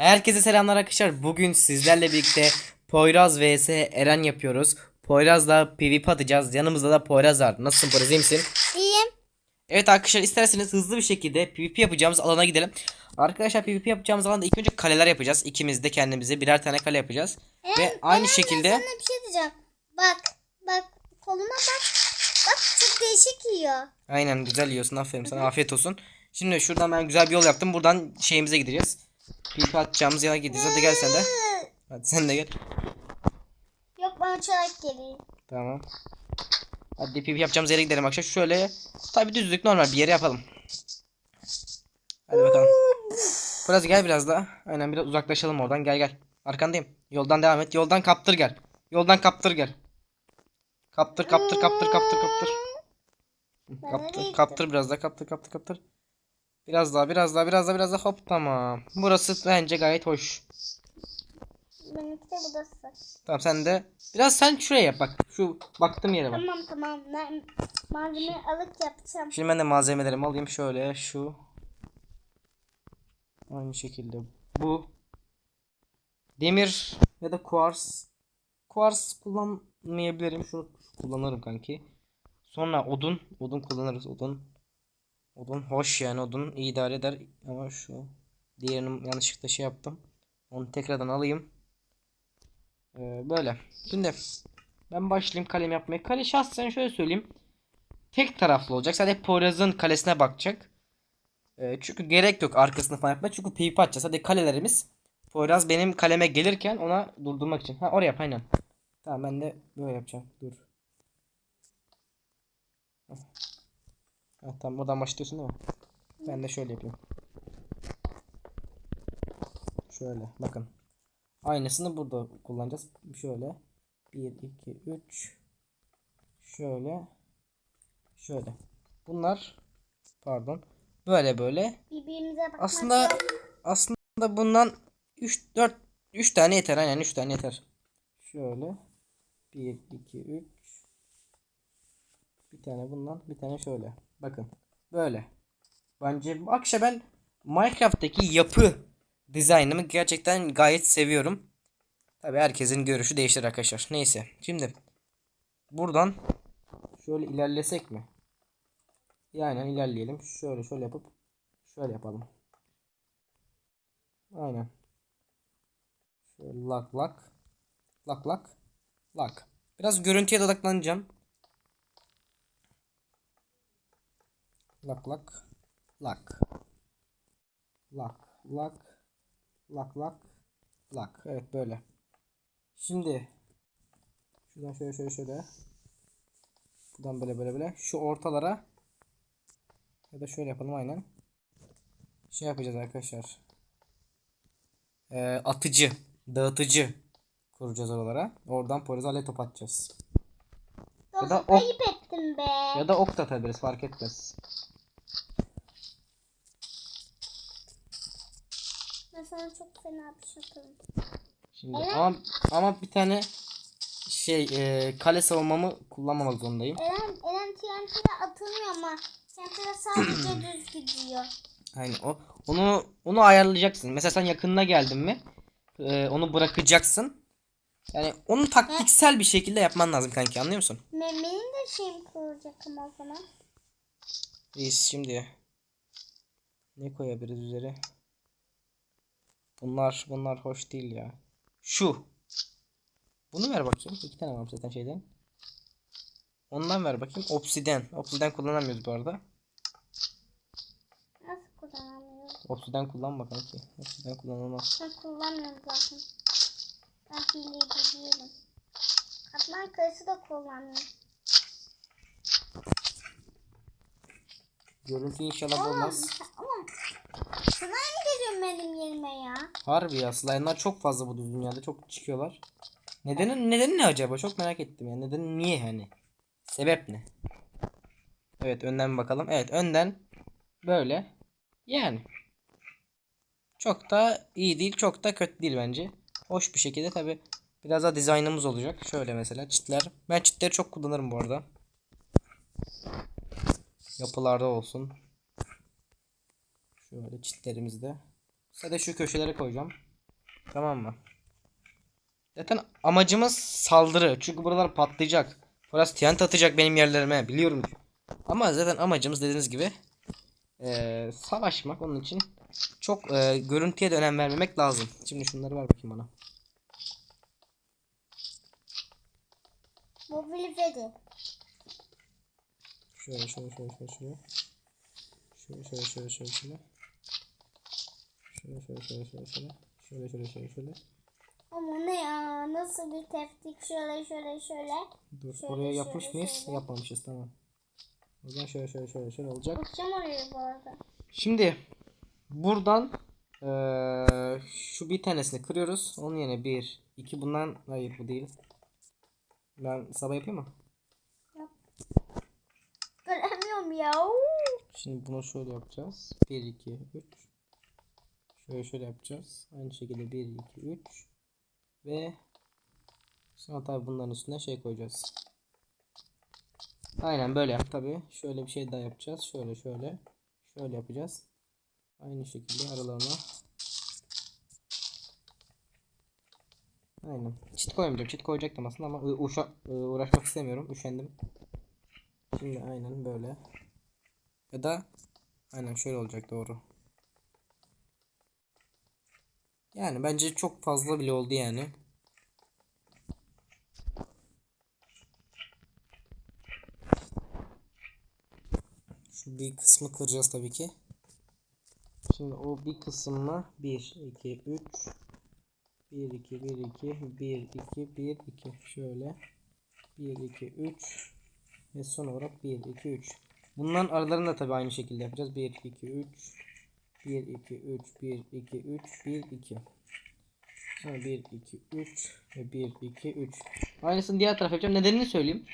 Herkese selamlar arkadaşlar. Bugün sizlerle birlikte Poyraz vs Eren yapıyoruz. Poyraz'la PvP atacağız. Yanımızda da Poyraz var. Nasılsın Poyraz iyi misin? İyiyim. Evet arkadaşlar isterseniz hızlı bir şekilde PvP yapacağımız alana gidelim. Arkadaşlar PvP yapacağımız alanda ilk önce kaleler yapacağız. İkimiz de kendimize birer tane kale yapacağız. Ve aynı şekilde Sana bir şey diyeceğim. Bak bak koluma bak. Bak çok değişik yiyor. aynen güzel yiyorsun aferin sana afiyet olsun. Şimdi şuradan ben güzel bir yol yaptım. Buradan şeyimize gideceğiz. PvP atacağımız yana gideceğiz. Hadi gel sen de. Hadi sen de gel. Yok ben uçarak geleyim. Tamam. Hadi PvP yapacağımız yere gidelim arkadaşlar. Şöyle tabi düzlük normal bir yere yapalım. Hadi bakalım. Biraz gel biraz daha. Aynen biraz uzaklaşalım oradan. Gel gel. Arkandayım. Yoldan devam et. Yoldan kaptır gel. Yoldan kaptır gel. Kaptır kaptır kaptır kaptır kaptır. Kaptır kaptır biraz daha kaptır kaptır kaptır. Biraz daha biraz daha biraz daha biraz daha hop tamam. Burası bence gayet hoş. Benimki de burası. Tamam sen de biraz sen şuraya yap bak. Şu baktığım yere bak. Tamam tamam. Ben malzemeyi alıp yapacağım. Şimdi ben de malzemelerimi alayım şöyle şu. Aynı şekilde bu. Demir ya da kuars. Kuars kullanmayabilirim. Şunu kullanırım kanki. Sonra odun. Odun kullanırız odun. Odun hoş yani odun idare eder. Ama şu diğerini yanlışlıkla şey yaptım. Onu tekrardan alayım. Ee, böyle. Şimdi ben başlayayım kalem yapmaya. Kale şahsen şöyle söyleyeyim tek taraflı olacak. Sadece Poyraz'ın kalesine bakacak. Ee, çünkü gerek yok arkasını falan yapmaya. Çünkü PvP atacağız. Hadi kalelerimiz. Poyraz benim kaleme gelirken ona durdurmak için. Ha oraya yap aynen. Tamam ben de böyle yapacağım. Dur. Ha, tamam oradan başlıyorsun değil mi? Ben de şöyle yapayım. Şöyle bakın. Aynısını burada kullanacağız. Şöyle. 1, 2, 3. Şöyle. Şöyle. Bunlar pardon. Böyle böyle. Birbirimize bakmak Aslında lazım. aslında bundan 3 4 3 tane yeter aynen 3 tane yeter. Şöyle. 1 2 3 Bir tane bundan, bir tane şöyle. Bakın. Böyle. Bence bu akşam ben Minecraft'taki yapı dizaynımı gerçekten gayet seviyorum. Tabi herkesin görüşü değişir arkadaşlar. Neyse. Şimdi buradan şöyle ilerlesek mi? Yani ilerleyelim. Şöyle şöyle yapıp şöyle yapalım. Aynen. Şöyle lak lak. Lak lak. Lak. Biraz görüntüye odaklanacağım. Lak lak. Lak. Lak lak. Lak lak. Lak. Evet böyle. Şimdi şuradan şöyle şöyle şöyle. Buradan böyle böyle böyle. Şu ortalara ya da şöyle yapalım aynen. Şey yapacağız arkadaşlar. Ee, atıcı, dağıtıcı kuracağız oralara. Oradan porizale top atacağız. Dostum, da ok- ayıp ettim be. Ya da ok da atabiliriz fark etmez. Sana çok fena bir şey yaparım. Şimdi Eren? ama ama bir tane şey e, kale savunmamı kullanmamak zorundayım. Eren, Eren TNT'ye atılmıyor ama TNT'ye sadece düz gidiyor. Aynen o onu onu ayarlayacaksın. Mesela sen yakınına geldin mi? e, onu bırakacaksın. Yani onu taktiksel bir şekilde yapman lazım kanki anlıyor musun? Benim de şeyim kuracak ama o zaman. Reis şimdi ne koyabiliriz üzeri? Bunlar bunlar hoş değil ya. Şu. Bunu ver bakayım. İki tane var zaten şeyden. Ondan ver bakayım. Obsiden. Obsiden kullanamıyoruz bu arada. Nasıl kullanamıyorum? Obsiden kullanma kanki. Obsiden kullanılmaz. Ben kullanmıyorum zaten. Ben hileci değilim. Katman kayısı da kullanmıyorum. Görüntü inşallah olmaz. Mı geliyorsun benim yerime ya? Harbi ya slime'lar çok fazla bu dünyada çok çıkıyorlar. Nedeni nedeni ne acaba? Çok merak ettim ya. Nedeni niye hani? Sebep ne? Evet önden bakalım. Evet önden böyle. Yani. Çok da iyi değil, çok da kötü değil bence. Hoş bir şekilde tabi biraz daha dizaynımız olacak. Şöyle mesela çitler. Ben çitleri çok kullanırım bu arada. Yapılarda olsun. Şöyle çitlerimizde. Sadece şu köşelere koyacağım. Tamam mı? Zaten amacımız saldırı. Çünkü buralar patlayacak. Poyraz TNT atacak benim yerlerime. Biliyorum. Ama zaten amacımız dediğiniz gibi eee, savaşmak. Onun için çok eee, görüntüye de önem vermemek lazım. Şimdi şunları ver bakayım bana. Mobil. Şöyle şöyle şöyle şöyle şöyle. Şöyle şöyle şöyle şöyle şöyle. Şöyle şöyle şöyle şöyle şöyle. Şöyle şöyle şöyle şöyle. Ama ne ya? Nasıl bir teftik? Şöyle şöyle şöyle. Dur Şöyle, oraya yapmış şöyle, mıyız? şöyle. Yapmamışız tamam. O zaman şöyle şöyle şöyle şöyle olacak. Bakacağım oraya bu arada. Şimdi buradan eee, şu bir tanesini kırıyoruz. Onun yerine bir, iki bundan hayır bu değil. Ben sabah yapayım mı? Göremiyorum ya. Şimdi bunu şöyle yapacağız. 1 2 3 Şöyle şöyle yapacağız. Aynı şekilde 1 2 3 ve sonra tabi bunların üstüne şey koyacağız. Aynen böyle yap tabi. Şöyle bir şey daha yapacağız. Şöyle şöyle. Şöyle yapacağız. Aynı şekilde aralarına. Aynen. Çit koymayacağım. Çit koyacaktım aslında ama uşa- ı, uğraşmak istemiyorum. Üşendim. Şimdi aynen böyle. Ya da aynen şöyle olacak doğru. Yani bence çok fazla bile oldu yani. Şu bir kısmı kıracağız tabii ki. Şimdi o bir kısmını 1 2 3 1 2 1 2 1 2 1 2 şöyle 1 2 3 ve son olarak 1 2 3 Bunların aralarını da tabii aynı şekilde yapacağız. 1 2 3 1 2 3 1 2 3 1 2 Sonra 1 2 3 ve 1 2 3 Aynısını diğer tarafa yapacağım. Nedenini söyleyeyim.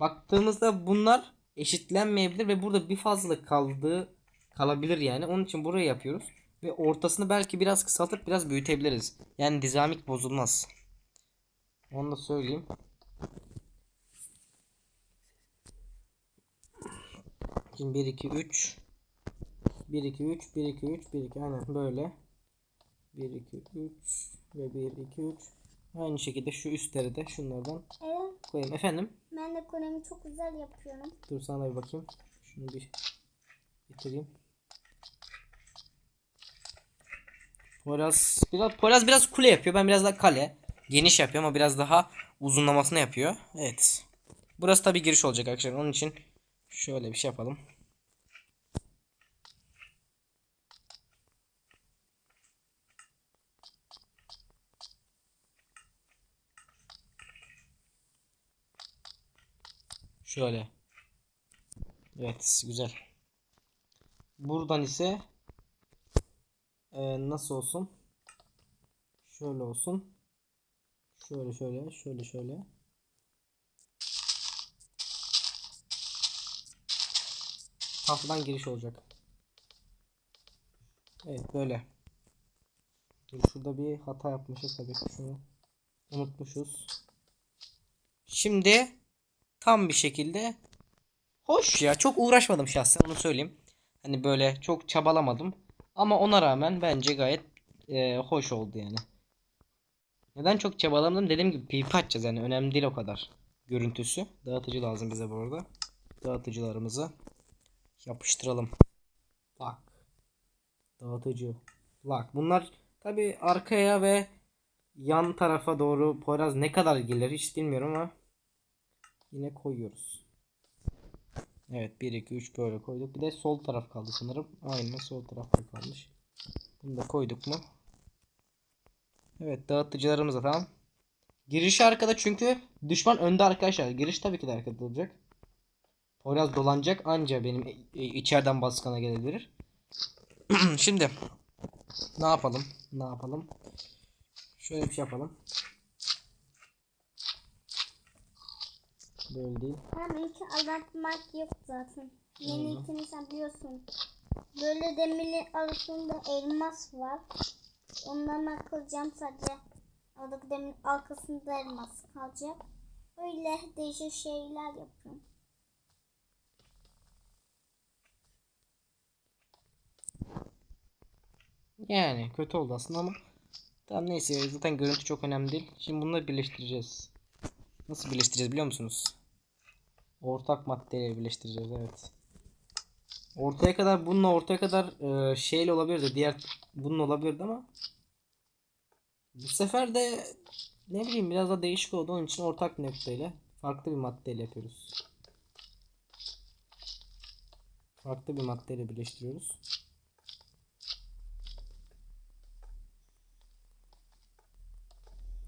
Baktığımızda bunlar eşitlenmeyebilir ve burada bir fazla kaldığı kalabilir yani. Onun için burayı yapıyoruz. Ve ortasını belki biraz kısaltıp biraz büyütebiliriz. Yani dizamik bozulmaz. Onu da söyleyeyim. Şimdi 1 2 3 1 2 3 1 2 3 1 2 aynen böyle. 1 2 3 ve 1 2 3 aynı şekilde şu üstleri de şunlardan Evet. koyayım. Efendim? Ben de Konemi çok güzel yapıyorum. Dur sana bir bakayım. Şunu bir bitireyim. Poyraz biraz Poyraz biraz kule yapıyor. Ben biraz daha kale. Geniş yapıyor ama biraz daha uzunlamasını yapıyor. Evet. Burası tabii giriş olacak arkadaşlar. Onun için şöyle bir şey yapalım. Şöyle. Evet, güzel. Buradan ise e, nasıl olsun? Şöyle olsun. Şöyle şöyle, şöyle şöyle. Tahtadan giriş olacak. Evet, böyle. Dur şurada bir hata yapmışız tabii ki şunu unutmuşuz. Şimdi tam bir şekilde hoş ya çok uğraşmadım şahsen onu söyleyeyim. Hani böyle çok çabalamadım. Ama ona rağmen bence gayet e, hoş oldu yani. Neden çok çabalamadım? Dediğim gibi pipi açacağız yani önemli değil o kadar. Görüntüsü. Dağıtıcı lazım bize bu arada. Dağıtıcılarımızı yapıştıralım. Bak. Dağıtıcı. Bak bunlar tabi arkaya ve yan tarafa doğru Poyraz ne kadar gelir hiç bilmiyorum ama yine koyuyoruz. Evet 1 2 3 böyle koyduk. Bir de sol taraf kaldı sanırım. Aynen sol tarafta kalmış. Bunu da koyduk mu? Evet dağıtıcılarımız da tamam. Giriş arkada çünkü düşman önde arkadaşlar. Giriş tabii ki de arkada olacak. Poyraz dolanacak anca benim içeriden baskına gelebilir. Şimdi ne yapalım? Ne yapalım? Şöyle bir şey yapalım. Böyle değil. Tamam ilk anlatmak yok zaten. Yeni ilkini sen biliyorsun. Böyle demirin arasında elmas var. Ondan ben kıracağım sadece. Oradaki demirin arkasında elmas kalacak. Öyle değişik şeyler yapıyorum. Yani kötü oldu aslında ama Tamam neyse zaten görüntü çok önemli değil. Şimdi bunları birleştireceğiz. Nasıl birleştireceğiz biliyor musunuz? Ortak maddeyle birleştireceğiz evet. Ortaya kadar bununla ortaya kadar e, şeyle olabilirdi. Diğer bununla olabilirdi ama bu sefer de ne bileyim biraz da değişik oldu. Onun için ortak nokteyle farklı bir maddeyle yapıyoruz. Farklı bir maddeyle birleştiriyoruz.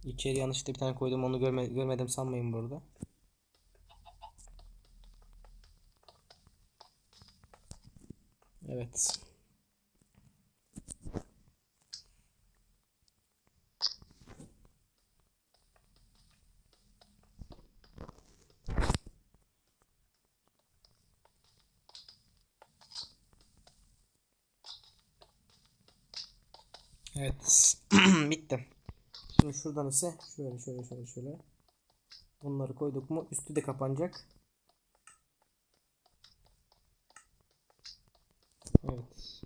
İçeri yanlışlıkla bir tane koydum onu görme, görmedim sanmayın bu arada. Evet. Evet. Bitti. Şimdi şuradan ise şöyle şöyle şöyle şöyle. Bunları koyduk mu üstü de kapanacak. Evet.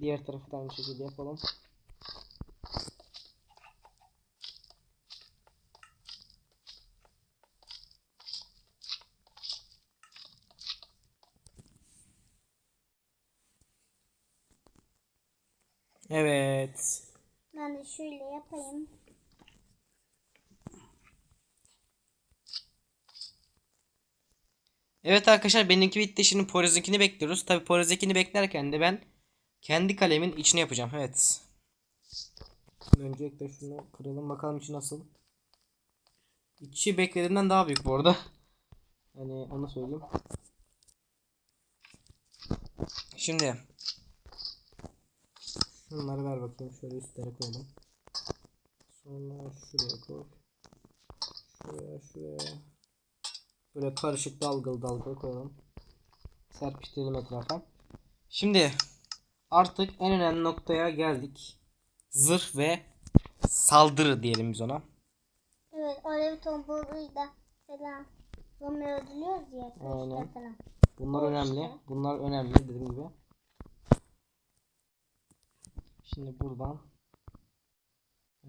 Diğer tarafı da aynı şekilde yapalım. Evet. Ben de şöyle yapayım. Evet arkadaşlar benimki bitti. Şimdi Poyraz'ınkini bekliyoruz. Tabi Poyraz'ınkini beklerken de ben kendi kalemin içine yapacağım. Evet. Öncelikle şunu kıralım bakalım içi nasıl. İçi beklediğimden daha büyük bu arada. Hani onu söyleyeyim. Şimdi şunları ver bakayım şöyle üstlere koyalım. Sonra şuraya koy. Şuraya şuraya. Böyle karışık dalgalı dalgalı koyalım. Serpiştirelim etrafa. Şimdi artık en önemli noktaya geldik. Zırh ve saldırı diyelim biz ona. Evet alev tombalıyla falan. Romeo öldürüyoruz ya. Aynen. Falan. Bunlar O önemli. işte. Bunlar önemli dediğim gibi. Şimdi buradan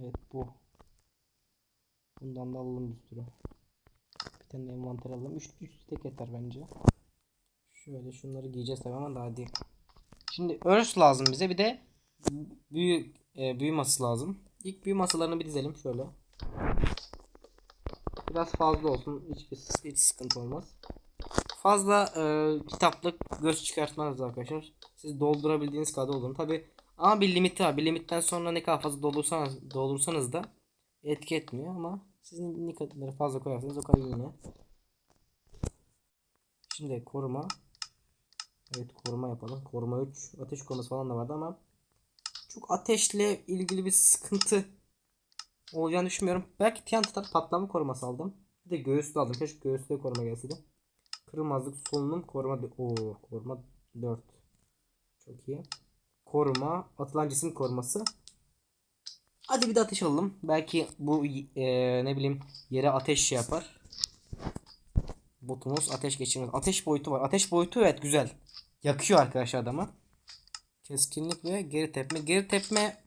Evet bu. Bundan da alalım bir sürü. Bir tane envanter alalım. 3 3 tek yeter bence. Şöyle şunları giyeceğiz tabii ama daha değil. Şimdi örs lazım bize bir de büyü e, büyü masası lazım. İlk büyü masalarını bir dizelim şöyle. Biraz fazla olsun. Hiçbir hiç sıkıntı olmaz. Fazla e, kitaplık göz çıkartmanız arkadaşlar. Siz doldurabildiğiniz kadar doldurun. Tabi ama bir limiti var. Bir limitten sonra ne kadar fazla doldursanız, doldursanız da etki etmiyor ama siz ne kadar fazla koyarsanız o kadar yine. Şimdi koruma. Evet koruma yapalım. Koruma 3. Ateş koruması falan da vardı ama çok ateşle ilgili bir sıkıntı olacağını düşünmüyorum. Belki TNT'den patlama koruması aldım. Bir de göğüslü aldım. Keşke göğüslü koruma gelseydi. Kırılmazlık solunum koruma o koruma 4. Çok iyi. Koruma atılan cisim koruması. Hadi bir de ateş alalım. Belki bu e, ne bileyim yere ateş şey yapar. Botumuz ateş geçirmez. Ateş boyutu var. Ateş boyutu evet güzel. Yakıyor arkadaşlar adamı. Keskinlik ve geri tepme. Geri tepme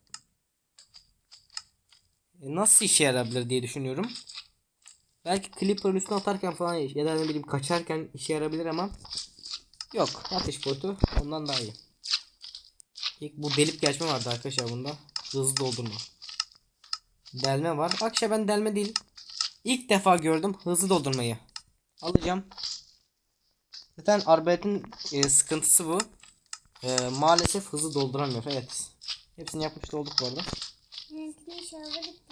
e, nasıl işe yarabilir diye düşünüyorum. Belki Clipper'ın üstüne atarken falan ya da ne bileyim kaçarken işe yarabilir ama yok. Ateş boyutu ondan daha iyi. İlk bu delip geçme vardı arkadaşlar bunda. Hızlı doldurma. Delme var. Akşam ben delme değil. İlk defa gördüm hızlı doldurmayı. Alacağım. Zaten arbaletin e, sıkıntısı bu. E, maalesef hızlı dolduramıyor. Evet. Hepsini yapmış olduk bu arada. Bitti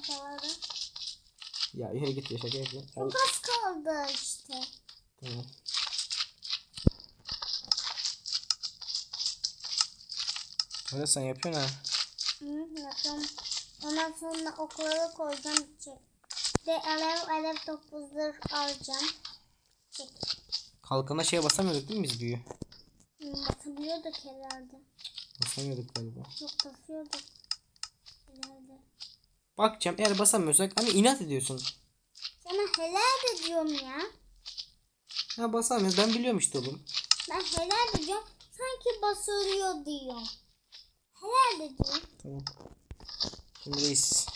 falan. Ya yere git ya şaka yapayım. Çok az kaldı işte. Tamam. Öyle sen yapıyorsun ha. Hı, yapıyorum. Ondan sonra oklara koyacağım içeri. De alev alev topuzları alacağım. Kalkana şeye basamıyorduk değil mi biz büyü? Hı, Batabiliyorduk herhalde. Basamıyorduk galiba. Yok basıyorduk. Herhalde. Bakacağım eğer basamıyorsak hani inat ediyorsun. Sana helal de diyorum ya. Ha basamıyoruz ben biliyorum işte oğlum. Ben helal de diyorum. Sanki basılıyor diyorum. Helal de diyorum. Tamam. Şimdi reis.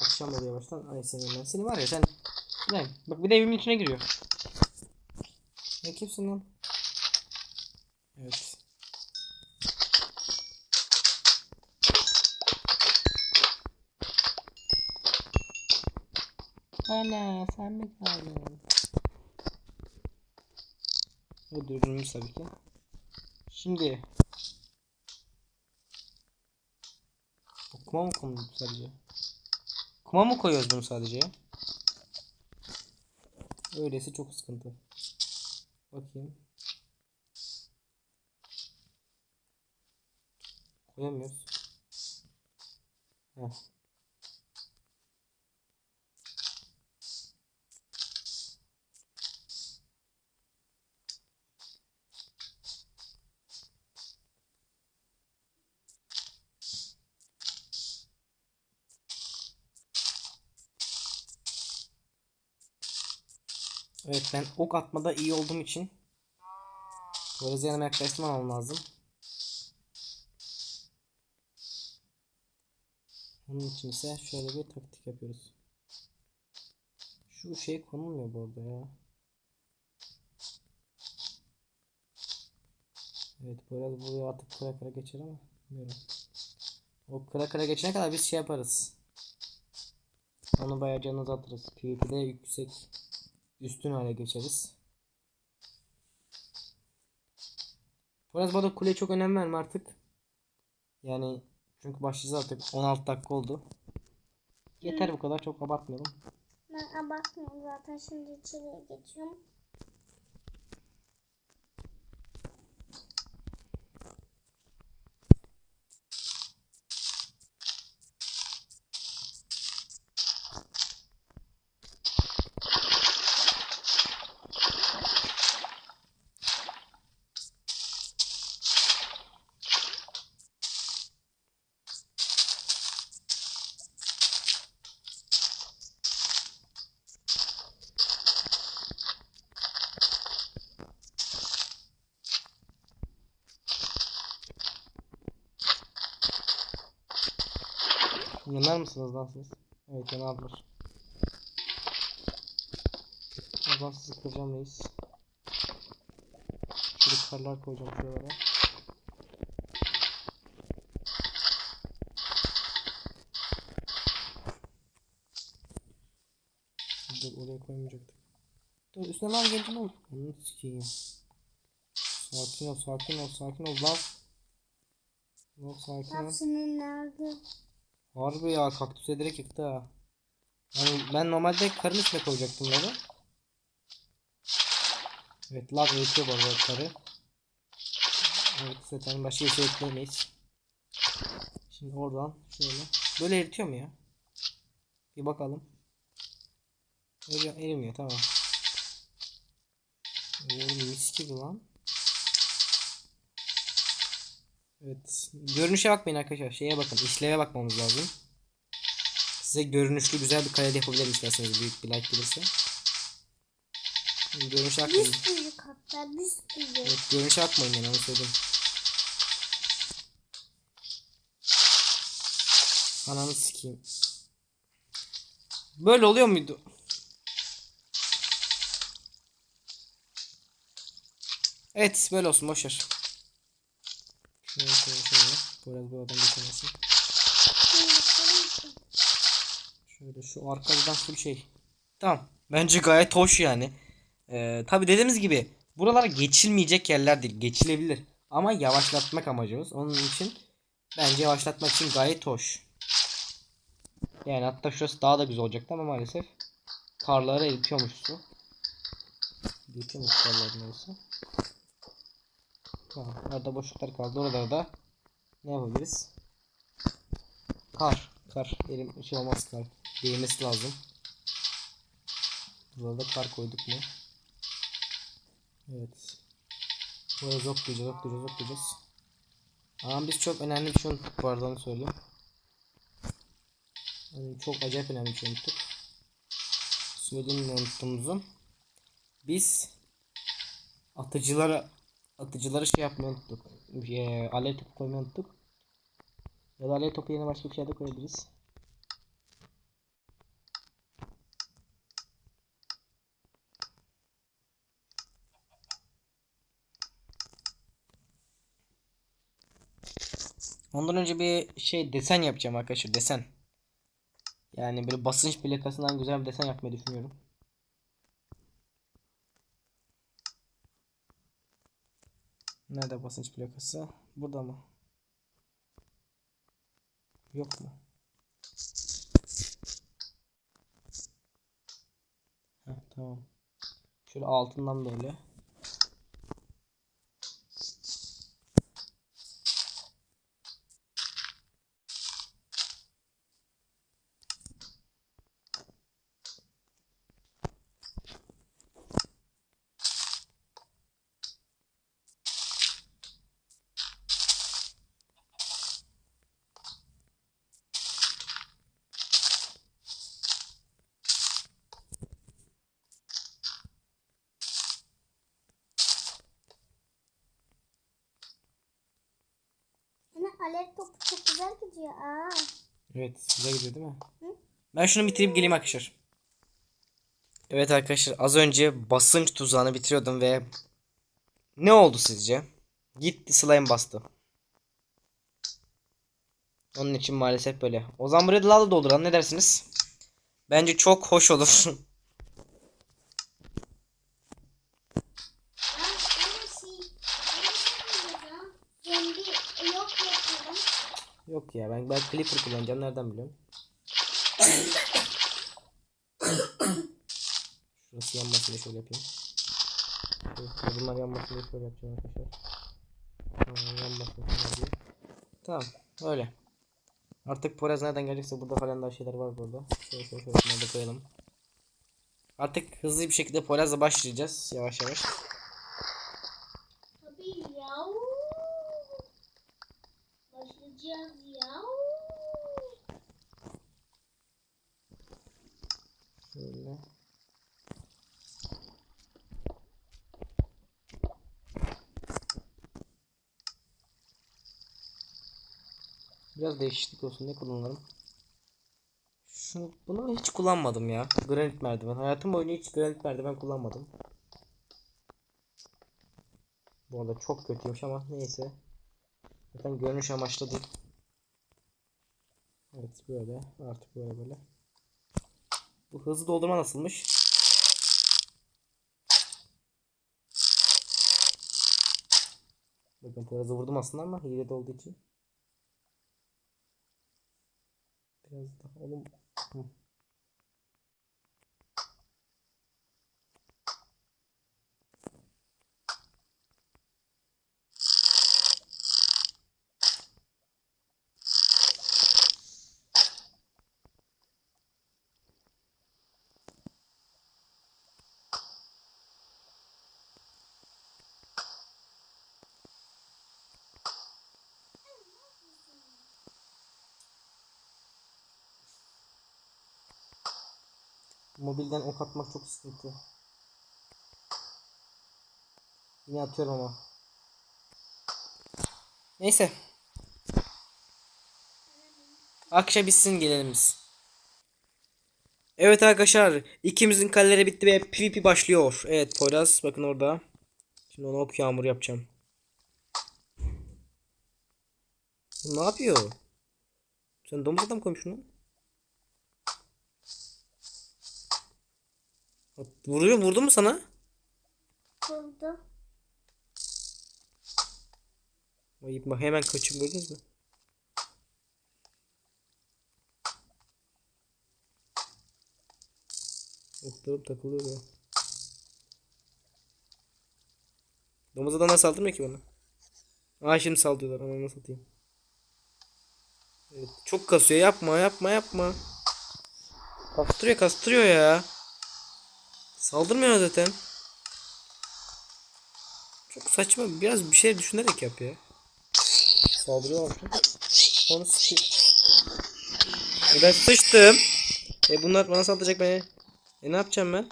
Akşam oluyor yavaştan. Ay senin ben. Seni var ya sen. Lan bak bir de evimin içine giriyor. Ne kimsin lan? Evet. Ana sen mi kaldın? Bu dürbünümüz tabii ki. Şimdi Kuma mı koyuyoruz sadece? Kuma mı koyuyoruz bunu sadece? Öyleyse çok sıkıntı. Bakayım. Koyamıyoruz. Heh. Evet ben ok atmada iyi olduğum için Böyle yanıma yaklaştırmamam lazım. Onun için ise şöyle bir taktik yapıyoruz. Şu şey konulmuyor bu arada ya. Evet biraz buraya artık kıra kıra geçer ama bilmiyorum. O kıra kıra geçene kadar biz şey yaparız. Onu bayağı canını uzatırız. PvP'de yüksek üstün hale geçeriz. Biraz bana kuleye çok önem verme artık. Yani çünkü başlayacağız artık 16 dakika oldu. Yeter bu kadar çok abartmayalım. Ben abartmıyorum zaten şimdi içeriye geçiyorum. Mısınız lan siz? Evet yanarlar. O zaman sizi kıracağım reis. Şöyle karlar koyacağım şuralara. Dur oraya koymayacaktık. Dur üstüne lan geldin oğlum. Onu sikeyim. Sakin ol sakin ol sakin ol lan. Lan sakin ol. Hepsinin nerede? Harbi ya kaktüse direkt yıktı ha. Yani ben normalde karın içine koyacaktım bunu. Evet lav eritiyor bu arada karı. Evet zaten başka bir şey eklemeyiz. Şimdi oradan şöyle. Böyle eritiyor mu ya? Bir bakalım. Eriyor, erimiyor tamam. Oğlum mis gibi lan. Evet. Görünüşe bakmayın arkadaşlar. Şeye bakın. işleve bakmamız lazım. Size görünüşlü güzel bir kare yapabilirim isterseniz büyük bir like gelirse. Görünüşe Bir bakmayın. sürü hatta bir sürü. Evet, görünüşe bakmayın yani onu söyleyeyim. Ananı sikeyim. Böyle oluyor muydu? Evet böyle olsun boşver. Şöyle şöyle. Biraz bu adam geçemesin. Şimdi bakalım. Şöyle şu arkadan full şey. Tamam. Bence gayet hoş yani. Ee, tabi dediğimiz gibi buralar geçilmeyecek yerler değil. Geçilebilir. Ama yavaşlatmak amacımız. Onun için bence yavaşlatmak için gayet hoş. Yani hatta şurası daha da güzel olacaktı ama maalesef karları eritiyormuş su. Eritiyormuş karların arası. Tamam. Orada boşluklar kaldı. Oralarda da ne yapabiliriz? Kar. Kar. Elim şey olmaz kar. Değmesi lazım. Burada kar koyduk mu? Evet. Buraya zoplayacağız, zoplayacağız, zoplayacağız. Ama biz çok önemli bir şey unuttuk bu arada onu söyleyeyim. Yani çok acayip önemli bir şey unuttuk. Söyleyeyim ne unuttuğumuzu. Biz atıcılara atıcıları şey yapmayı unuttuk. Ee, alev topu koymayı unuttuk. Ya da alev topu yerine başka bir şey de koyabiliriz. Ondan önce bir şey desen yapacağım arkadaşlar desen. Yani böyle basınç plakasından güzel bir desen yapmayı düşünüyorum. Nerede basınç plakası? Burada mı? Yok mu? Heh, tamam. Şöyle altından böyle. Yine alev topu çok güzel gidiyor. Aa. Evet güzel gidiyor değil mi? Hı? Ben şunu bitirip geleyim arkadaşlar. Evet arkadaşlar az önce basınç tuzağını bitiriyordum ve ne oldu sizce? Gitti slime bastı. Onun için maalesef böyle. O zaman buraya da lava dolduralım ne dersiniz? Bence çok hoş olur. Şey, şey. Yok ya ben ben Clipper kullanacağım nereden biliyorum? Şurası yanmasın şöyle yapayım. Evet, bunlar yanmasın diye şöyle yapacağım arkadaşlar. Yanmasın diye. Tamam öyle. Artık Poyraz nereden gelecekse burada falan daha şeyler var burada. Şöyle şöyle şöyle koyalım. Artık hızlı bir şekilde Poyraz'la başlayacağız yavaş yavaş. Tabii ya. Başlayacağız ya. Şöyle. Biraz değişiklik olsun ne kullanalım? Şunu, bunu hiç kullanmadım ya. Granit merdiven. Hayatım boyunca hiç granit merdiven kullanmadım. Bu arada çok kötüymüş ama neyse. Zaten görünüş amaçlı değil. Evet böyle. Artık böyle böyle. Bu hızlı doldurma nasılmış? Bakın biraz vurdum aslında ama hilede olduğu için. Biraz daha oğlum. Hı. Mobilden ok atmak çok sıkıntı. Yine atıyorum ama. Neyse. Akşam bitsin gelelim biz. Evet arkadaşlar ikimizin kaleleri bitti ve PvP başlıyor. Evet Poyraz bakın orada. Şimdi ona ok yağmur yapacağım. Ne yapıyor? Sen domuz adam koymuşsun lan. Vuruyor vurdu mu sana? Buldu. Ay, bak hemen kaçıp gördünüz mü? Oklarım takılıyor ya. Domuz adamlar saldırmıyor ki bana. Aa şimdi saldırıyorlar ama nasıl satayım. Evet, çok kasıyor yapma yapma yapma. Kastırıyor kastırıyor ya. Saldırmıyor zaten. Çok saçma biraz bir şey düşünerek yap ya. Saldırıyor artık. Onu sıkıyor. E ben sıçtım. E bunlar bana saldıracak beni. E ne yapacağım ben?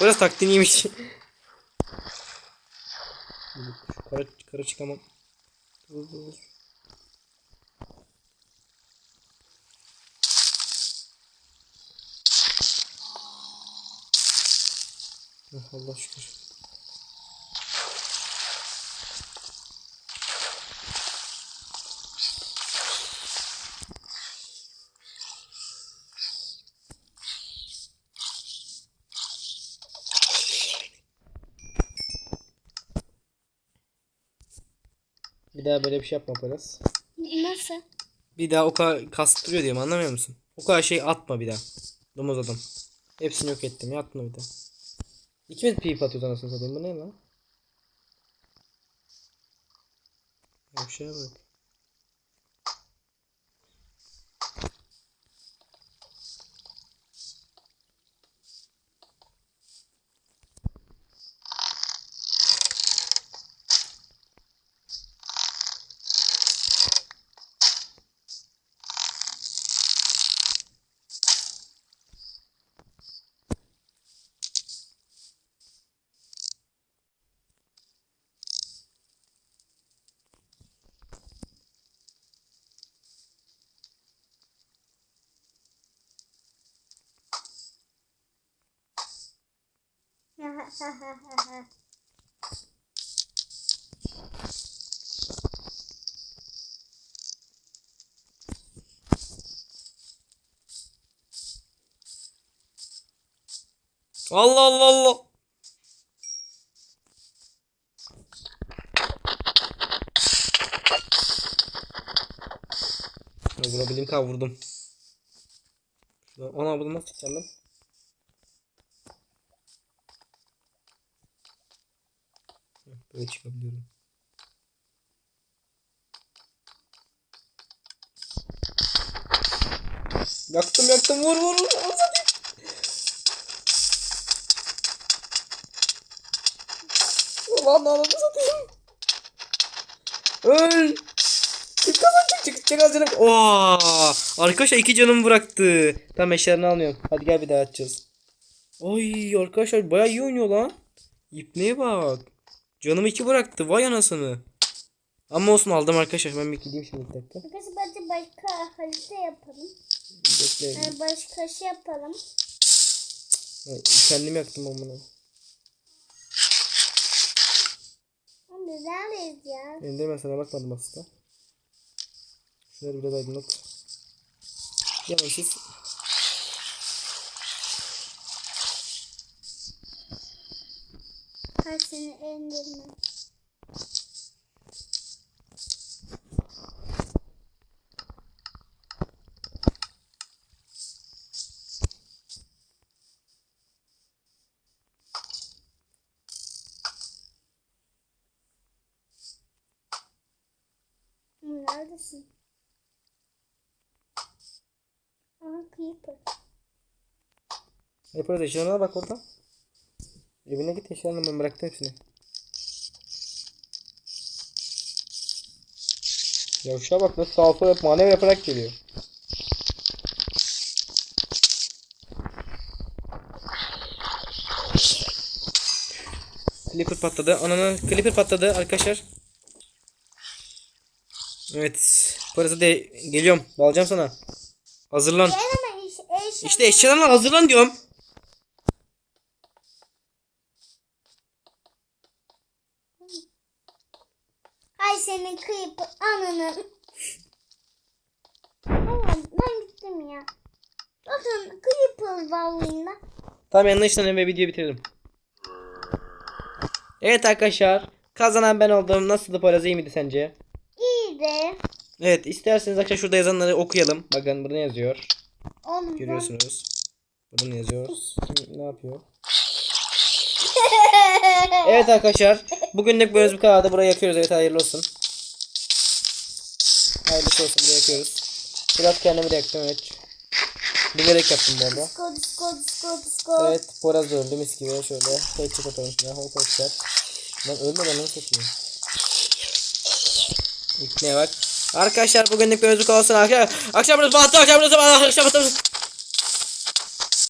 Burası taktiğiymiş. Kara, kara çıkamam. Dur, dur, dur. Oh, Allah şükür. Bir daha böyle bir şey yapma Poyraz. Nasıl? Bir daha o kadar kastırıyor diyorum anlamıyor musun? O kadar şey atma bir daha. Domuz adam. Hepsini yok ettim yapma bir daha. İkimiz pip atıyoruz anasını satayım. Bu ne lan? Yavşaya bak. Allah Allah Allah. Ya Vurabildiğim kadar vurdum. Ona bunu nasıl çıkacağım Böyle çıkabiliyorum. Yaktım yaktım vur vur vur. Ulan ananı satayım. Öl. Kim kazanacak? Çık çık canım. Oo! Arkadaşlar iki canımı bıraktı. Tamam eşyalarını almıyorum. Hadi gel bir daha açacağız. Ay arkadaşlar baya iyi oynuyor lan. İpneye bak. Canımı iki bıraktı. Vay anasını. Ama olsun aldım arkadaşlar. Ben bir gideyim şimdi bir dakika. Arkadaşlar bence başka harita yapalım. Bekle. Yani başka şey yapalım. Ay, Kendim yaktım ben bunu. Neredeyiz ya? Enderman sana bakmadım aslında. Şunları biraz aydınlat. Gelin Her seni endirme. Neredesin? Aha Creeper. Yaparız eşyalarına bak orada. Evine git eşyalarını ben bıraktım hepsini. Yavşağa bak nasıl sağa sola hep manevra yaparak geliyor. Clipper patladı. Ananı Clipper patladı arkadaşlar. Evet. Parası de geliyorum. Alacağım sana. Hazırlan. İşte eşyalarla hazırlan diyorum. Ay senin Creeper ananı. Tamam ben gittim ya. Bakın Creeper var oyunda. Tamam yanına işlenelim ve videoyu bitirelim. Evet arkadaşlar. Kazanan ben oldum. Nasıldı Poyraz iyi miydi sence? İyi de. Evet isterseniz arkadaşlar şurada yazanları okuyalım. Bakın burada ne yazıyor? Oğlum Görüyorsunuz. Burada ne yazıyor? Kim ne yapıyor? Evet arkadaşlar. Bugünlük böyle bu kadardı. Burayı yakıyoruz. Evet hayırlı olsun. Hayırlısı olsun. Burayı yakıyoruz. Biraz kendimi de yaktım evet. Bilerek yaptım bu arada. Disco disco disco disco. Evet Poyraz da öldü mis gibi şöyle. Headshot atalım şuna. Headshot. Lan ölmeden onu satayım. İpneye bak. Arkadaşlar bugünlük böyle olsun arkadaşlar. Akşamınız bahtı akşamınız bahtı akşamınız